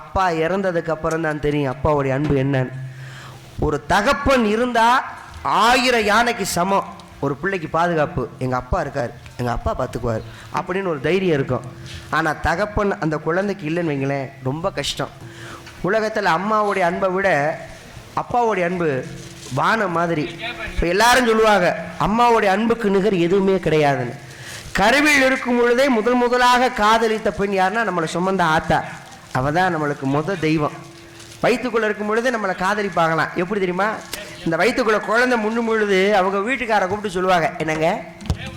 அப்பா இறந்ததுக்கு அப்புறம் தான் தெரியும் அப்பாவுடைய அன்பு என்னன்னு. ஒரு தகப்பன் இருந்தால் ஆயிரம் யானைக்கு சமம். ஒரு பிள்ளைக்கு பாதுகாப்பு. எங்கள் அப்பா இருக்கார். எங்கள் அப்பா பார்த்துக்குவார் அப்படின்னு ஒரு தைரியம் இருக்கும். ஆனால் தகப்பன் அந்த குழந்தைக்கு இல்லைன்னு வைங்களேன் ரொம்ப கஷ்டம். உலகத்தில் அம்மாவுடைய அன்பை விட அப்பாவுடைய அன்பு வானம் மாதிரி. இப்போ எல்லாரும் சொல்லுவாங்க அம்மாவுடைய அன்புக்கு நிகர் எதுவுமே கிடையாதுன்னு. கருவில் இருக்கும் பொழுதே முதல் முதலாக காதலித்த பெண் யாருன்னா நம்மளை சுமந்த ஆத்தா. அவள் தான் நம்மளுக்கு முத தெய்வம். வயிற்றுக்குள்ளே இருக்கும் பொழுது நம்மளை காதலிப்பாங்களாம். எப்படி தெரியுமா? இந்த வயிற்றுக்குள்ளே குழந்தை முன்னும் பொழுது அவங்க வீட்டுக்காரை கூப்பிட்டு சொல்லுவாங்க என்னங்க?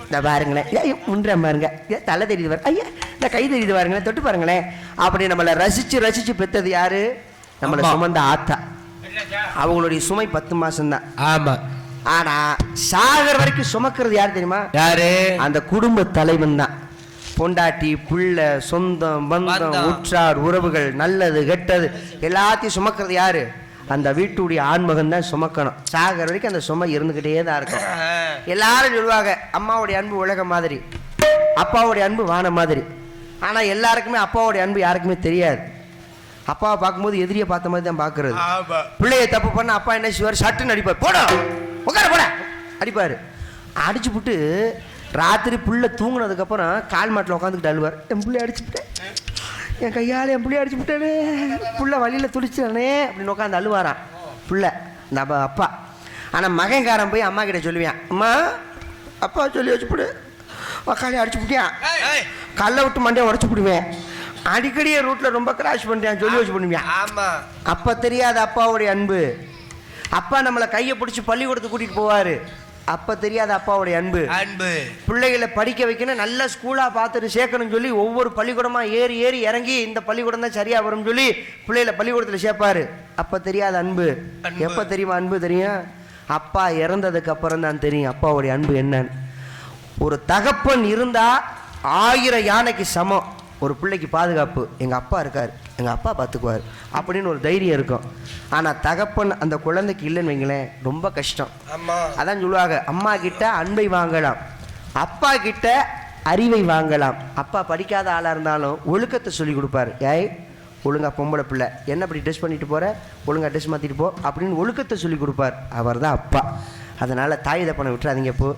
இந்த பாருங்களேன். ஏன் முன்ற பாருங்க. ஏன் தலை தெரியுது பாருங்க. ஐயா இந்த கை தெரியுது பாருங்களேன். தொட்டு பாருங்களேன். அப்படி நம்மளை ரசித்து ரசித்து பெற்றது யாரு? நம்மளை. சுமந்த ஆத்தா. அவங்களுடைய சுமை பத்து மாசம்தான். ஆமா. ஆனா சாகர் வரைக்கும் சுமக்கிறது யார் தெரியுமா? யாரு? அந்த குடும்ப தலைவன் தான் பொண்டாட்டி புள்ள சொந்தம் பந்தம். உற்றார் உறவுகள் நல்லது கெட்டது எல்லாத்தையும் சுமக்கிறது யாரு? அந்த வீட்டுடைய ஆண்மகன் தான் சுமக்கணும். சாகர் வரைக்கும் அந்த சுமை இருந்துகிட்டே தான் இருக்கும். எல்லாரும் சொல்லுவாங்க அம்மாவுடைய அன்பு உலக மாதிரி அப்பாவுடைய அன்பு வான மாதிரி. ஆனா எல்லாருக்குமே அப்பாவுடைய அன்பு யாருக்குமே தெரியாது. அப்பாவை பார்க்கும்போது எதிரியை பார்த்த மாதிரி தான் பார்க்கறது. பிள்ளைய தப்பு பண்ண அப்பா என்ன செய்வார்? சட்டுன்னு அடிப்பார். போட! உட்கார போட! அடிப்பார். அடிச்சு புட்டு ராத்திரி புள்ள தூங்குனதுக்கப்புறம் கால் மாட்டில் உட்காந்துக்கிட்டு அழுவார். என் பிள்ளை அடிச்சுட்டேன் என் கையால் என் பிள்ளை அடிச்சு விட்டானே. புள்ள வழியில் துடிச்சிட்டானே அப்படின்னு உட்காந்து அழுவாராம். புள்ள இந்த அப்பா அப்பா. ஆனால் மகன்காரன் போய் அம்மா கிட்ட சொல்லுவேன் அம்மா அப்பா சொல்லி வச்சு விடு உக்காளி அடிச்சு விட்டியான் கல்லை விட்டு மண்டையை உடச்சு விடுவேன் அடிக்கடி என் ரூட்டில் ரொம்ப கிராஷ் பண்ணிட்டேன். சொல்லி வச்சு பண்ணுவேன் ஆமா. அப்ப தெரியாத அப்பாவுடைய அன்பு. அப்பா நம்மளை கையை பிடிச்சி பள்ளிக்கூடத்துக்கு கூட்டிட்டு போவாரு. அப்ப தெரியாத அப்பாவுடைய அன்பு. அன்பு. பிள்ளைகளை படிக்க வைக்கணும் நல்ல ஸ்கூலா பார்த்துட்டு சேர்க்கணும்னு சொல்லி ஒவ்வொரு பள்ளிக்கூடமா ஏறி ஏறி இறங்கி இந்த பள்ளிக்கூடம் தான் சரியா வரும்னு சொல்லி பிள்ளைகளை பள்ளிக்கூடத்துல சேர்ப்பாரு. அப்ப தெரியாத அன்பு. அன்பு. எப்ப தெரியுமா அன்பு தெரியும்? அப்பா இறந்ததுக்கு அப்புறம் தான் தெரியும் அப்பாவுடைய அன்பு என்னன்னு. ஒரு தகப்பன் இருந்தா ஆயிரம் யானைக்கு சமம். ஒரு பிள்ளைக்கு பாதுகாப்பு. எங்கள் அப்பா இருக்கார். எங்கள் அப்பா பார்த்துக்குவார் அப்படின்னு ஒரு தைரியம் இருக்கும். ஆனால் தகப்பன் அந்த குழந்தைக்கு இல்லைன்னு வைங்களேன் ரொம்ப கஷ்டம். அதான் சொல்லுவாங்க அம்மா கிட்ட அன்பை வாங்கலாம் அப்பா கிட்ட அறிவை வாங்கலாம். அப்பா படிக்காத ஆளாக இருந்தாலும் ஒழுக்கத்தை சொல்லி கொடுப்பாரு. ஏய் ஒழுங்கா பொம்பளை பிள்ளை என்ன அப்படி ட்ரெஸ் பண்ணிட்டு போற? ஒழுங்கா ட்ரெஸ் மாற்றிட்டு போ அப்படின்னு ஒழுக்கத்தை சொல்லி கொடுப்பார். அவர் தான் அப்பா. அதனால் தாய் தப்பனை விட்டுறாதீங்க இப்போ